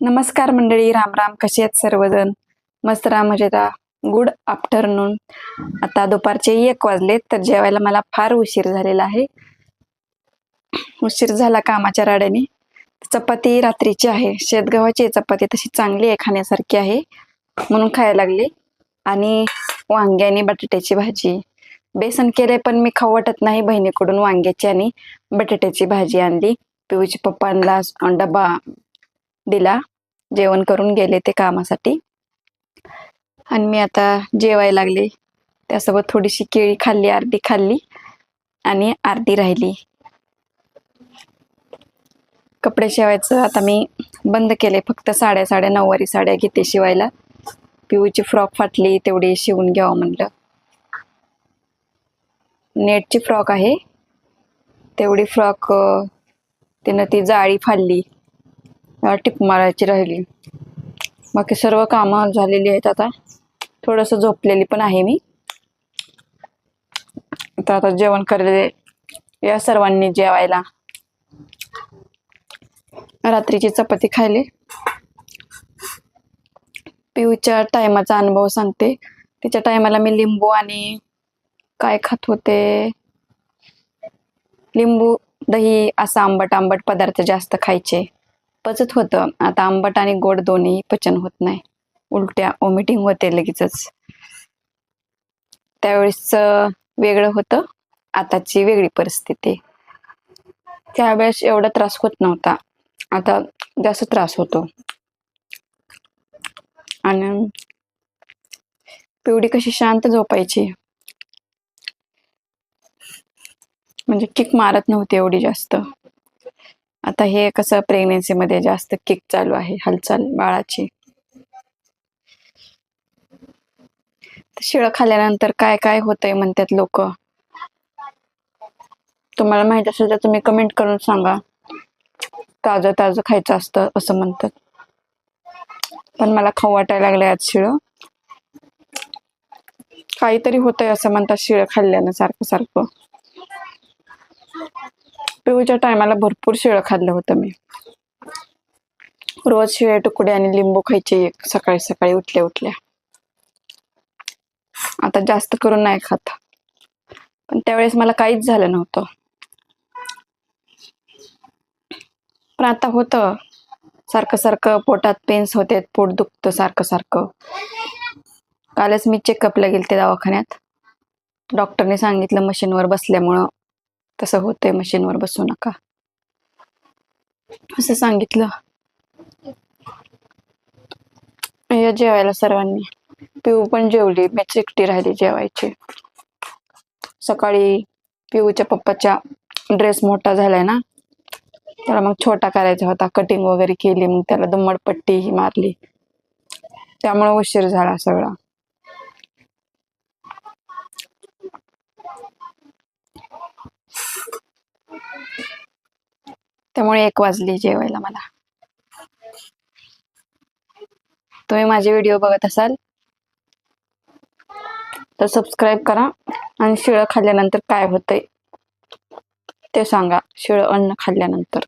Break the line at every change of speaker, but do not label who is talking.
नमस्कार मंडळी राम राम कसे आहेत सर्वजण? मस्त राम मजेदा गुड आफ्टरनून आता दुपारचे एक वाजलेत तर जेवायला मला फार उशीर झालेला आहे. उशीर झाला कामाच्या राड्याने. चपाती रात्रीची आहे. शेतगव्हाची चपाती. तशी चांगली आहे खाण्यासारखी आहे. म्हणून खायला लागले. आणि वांगे आणि बटाट्याची भाजी. बेसन केले पण मी खाऊ वाटत नाही. बहिणीकडून वांग्याची आणि बटाट्याची भाजी आणली. पिऊची पप्पांना डबा दिला जेवण करून गेले ते कामासाठी. आणि मी आता जेवायला लागले. त्यासोबत थोडीशी केळी खाल्ली अर्धी खाल्ली आणि अर्धी राहिली. कपडे शिवायचं आता मी बंद केले फक्त साड्या साड्या नऊवारी साड्या घेते शिवायला. पिऊची फ्रॉक फाटली तेवढी शिवून घ्यावं म्हटलं नेटची फ्रॉक आहे. तेवढी फ्रॉक तिनं ती जाळी फाडली. टिप मारायची राहिली. बाकी सर्व कामं झालेली आहेत आता. थोडंसं झोपलेली पण आहे मी. तर आता जेवण करले या सर्वांनी जेवायला. रात्रीची चपाती खायली. पिऊच्या टायमाचा अनुभव सांगते. तिच्या टायमाला मी लिंबू आणि काय खात होते? लिंबू दही असा आंबट आंबट पदार्थ जास्त खायचे. पचत होतं. आता आंबट आणि गोड दोन्ही पचन होत नाही. उलट्या ओमिटिंग होते लगेचच. त्यावेळेस वेगळं होतं. आताची वेगळी परिस्थिती. त्यावेळेस एवढा त्रास होत नव्हता. आता जास्त त्रास होतो. आणि पिवडी कशी शांत झोपायची? म्हणजे किक मारत नव्हती एवढी जास्त. आता हे कसं प्रेग्नेन्सीमध्ये जास्त किक चालू आहे हालचाल बाळाची? शिळं खाल्ल्यानंतर काय काय होतंय म्हणतात लोक? तुम्हाला माहीत असेल तर तुम्ही कमेंट करून सांगा. ताजं ताजं खायचं असतं असं म्हणतात. पण मला खाऊ वाटायला लागले आज शिळं. काहीतरी होतंय असं म्हणतात शिळं खाल्ल्यानं सारखं सारखं. पिऊच्या टायमाला भरपूर शिळं खाल्लं होतं मी. रोज शिळे तुकडे आणि लिंबू खायचे सकाळी सकाळी उठल्या उठल्या. आता जास्त करून नाही खात. पण त्यावेळेस मला काहीच झालं नव्हतं. पण आता होतं. सारखं सारखं पोटात पेन्स होते पोट दुखतं सारखं सारखं. कालच मी चेकअपला ते दवाखान्यात. डॉक्टरने सांगितलं मशीनवर बसल्यामुळं. तसं होतंय मशीनवर बसू नका. असं सांगितलं. या जेवायला सर्वांनी. पिऊ पण जेवली मॅच एकटी राहिली जेवायची. सकाळी पिऊच्या पप्पाच्या ड्रेस मोठा झालाय ना त्याला मग छोटा करायचा होता कटिंग वगैरे केली मग त्याला दुम्मडपट्टी ही मारली. त्यामुळे उशीर झाला सगळा. त्यामुळे एक वाजली जेवायला मला. तुम्ही माझे व्हिडिओ बघत असाल तर सबस्क्राईब करा आणि शिळं खाल्ल्यानंतर काय होतंय ते सांगा. शिळं अन्न खाल्ल्यानंतर.